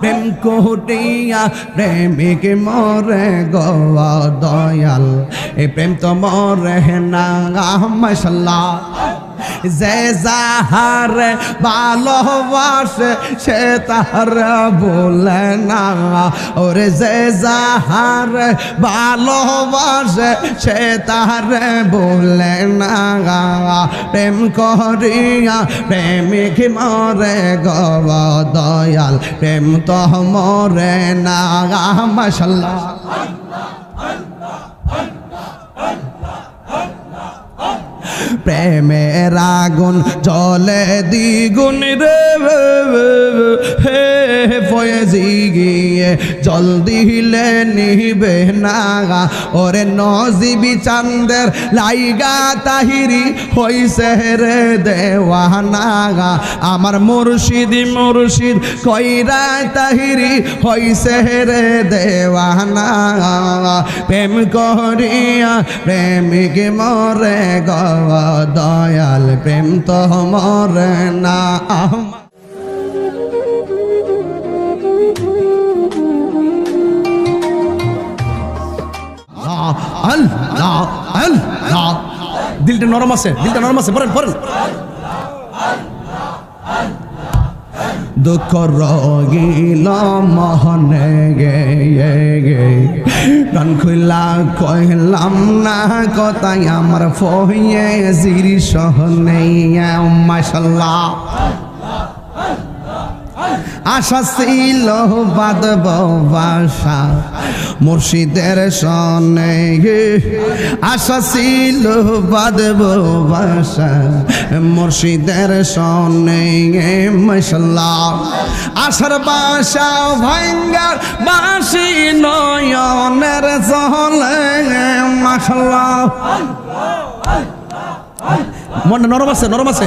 প্রেম করিয়া প্রেমিক মরে গোয়া দয়াল। এ প্রেম তো মরে না মশলা যে যাহার ভালোবাসে সে তাহার বলে না। ওরে যে যাহার ভালোবাসে সে তাহার বলে না। প্রেম করিয়া প্রেমিক মরে গব দয়াল, প্রেম তো মরে না। মশাল্লাহ। প্রেমের আগুন জলে দ্বিগুণ রে হে ফয়েজি গিয়ে জল দিলে নিবে না ওরে নজিবি চান্দের লাইগা তাহিরি হইছে রে দেওয়ানা আমার মুর্শিদি, মুর্শিদ কইরা তাহিরি হইছে রে দেওয়ানা প্রেম করিয়া প্রেমিক মরে গ। দয়াল প্রেম তো মরে না। আল্লাহ দিলটা নরম আছে দিলটা নরম আছে পড়েন পড়েন। দুঃখ রগিল মহনে গে গে গান খুলা কহিলাম, না কথাই আমার ফহিয়ে জিরি সহনে মাসাল্লাহ আশা ছিল বাদব বাসা মুর্শিদের সনে আশা ছিল বাদব বাসা মুর্শিদের সনে গে মশলা আশার বাসা ভাঙ্গার বাসি নয়নের চলে মশলা মনটা নরম আছে নরম আছে।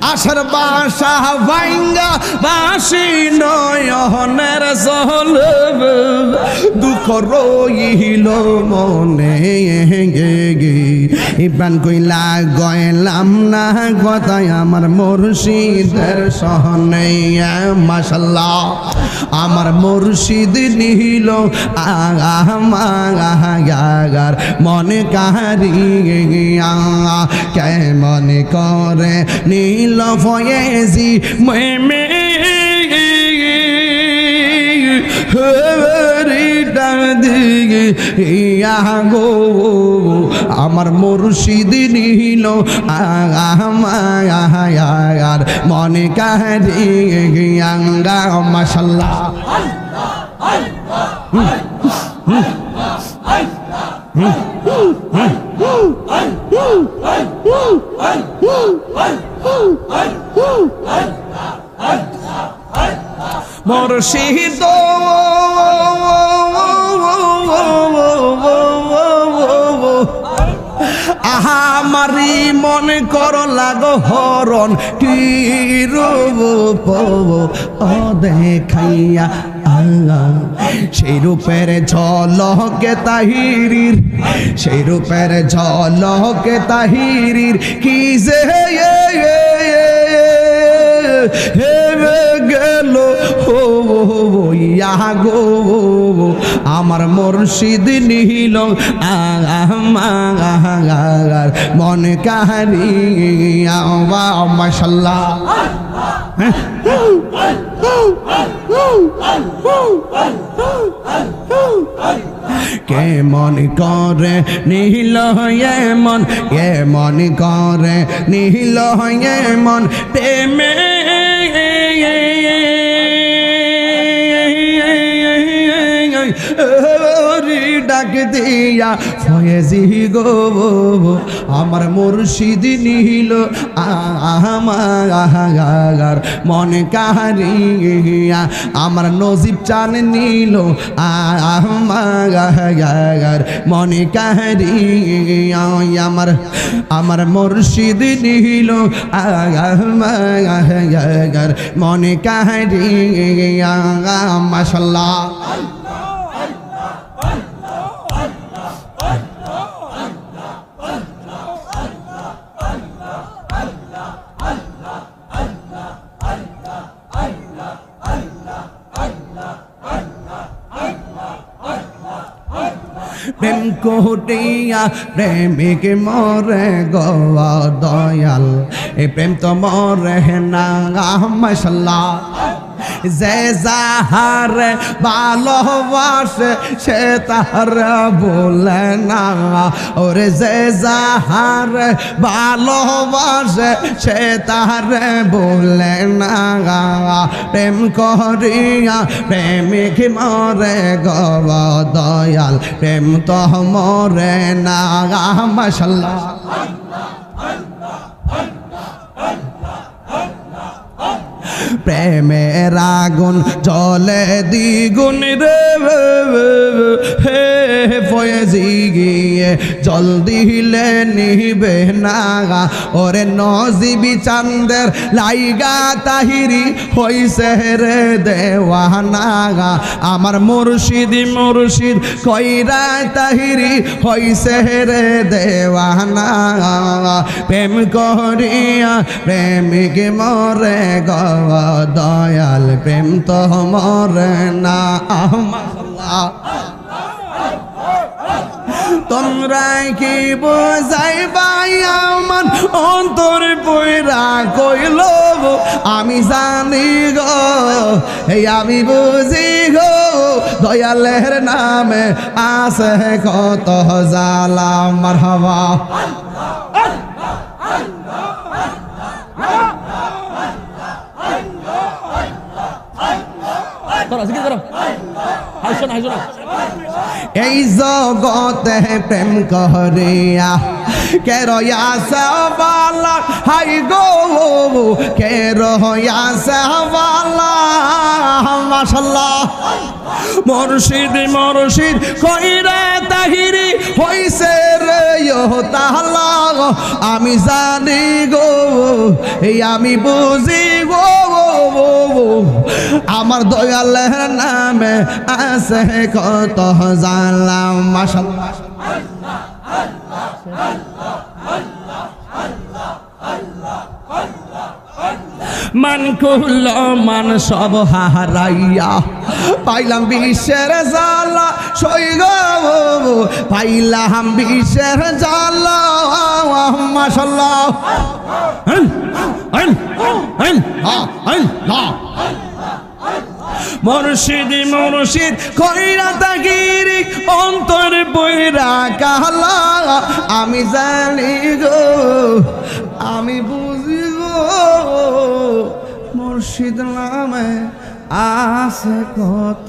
আশার বাসা ভাঙ্গা বাসি নয়নের জল। দুঃখ রইল মনে গে গে। ইবান কইলা, গয়লাম না কথায় আমার মুর্শিদের সহনে মাসাল্লাহ আমার মুর্শিদ নিল আগার মনে কাহারি কেমন করে নীল ফয়েজি মেমে গো আমার মুর্শিদ নিল আমার মনে কাহারি আঙ্গা মাসাল্লাহ মুর্শিদ আহামারি মনে কর লাগো হরণ কি রূপ দেখাইয়া আল্লাহ সেই রূপের ঝলকে তাহিরির সেই রূপের ঝলকে তাহিরির কি যে হেবে গেল হো ইয়া গো আমার মুর্শিদ আমার মন কাহারি মাসাল্লাহ কেমন করে নিহিল এমন এমন করে নিহিল এমন, প্রেমে ডাক দিয়া ফয়েজি গো আমার মুর্শিদ নিল আমার মনে কাহারিয়া, আমার নজিব চান নিল আমার মনে কাহারিয়া আমার আমার মুর্শিদ নিল আমার মনে কাহারিয়া মাসাল্লাহ কটিয়া প্রেমিক মরে গোয়া দয়াল। এ প্রেম তো মরে না মশলা যে যাহার ভালোবাসে সে তাহার বলে না। ওরে যে যাহার ভালোবাসে সে তাহার বলে না। প্রেম করিয়া প্রেমিক মরে গব দয়াল, প্রেম তো মরে না। মশলা প্রেমের আগুন জলে দ্বিগুণ রে। জল দিলে নিবে না ওরে নজিবি চান্দের লাইগা তাহিরি হইছে রে দেওয়ানা আমার মুর্শিদ মুর্শিদ কইরা তাহিরি হইছে রে দেওয়ানা প্রেম করিয়া প্রেমিক মরে গ, দয়াল প্রেম তো মরে না। তোমরা কি বোঝাই ভাই, আমার অন্তর পয়রা কইল আমি জানি গো এই আমি বুঝি গো, দয়ালের নামে আছে কত জালা মারহাবা। এই জগতে প্রেম করিয়া কে রয়া সবালা হাই গো কে রয়া সবালা মাশাল্লাহ। মরশিদ, মুর্শিদ, কইরা তাহিরি হইছে রে ইহ তাহলা আমি জানি গো এই আমি বুঝি গো আমার দয়াল নামে আছে কত জানলাম মাশাল্লাহ। মান কুল মান সব হারাইয়া। পাইলাম বিশ্বের জালা সই গো। পাইলাম বিশ্বের জালা মাশাল্লাহ মুর্শিদ মুর্শিদ কইরা তাগিরি অন্তর বইরা কালা আমি জানি গো আমি মুর্শিদ নামে আছে কত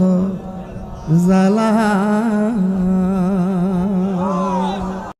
জালা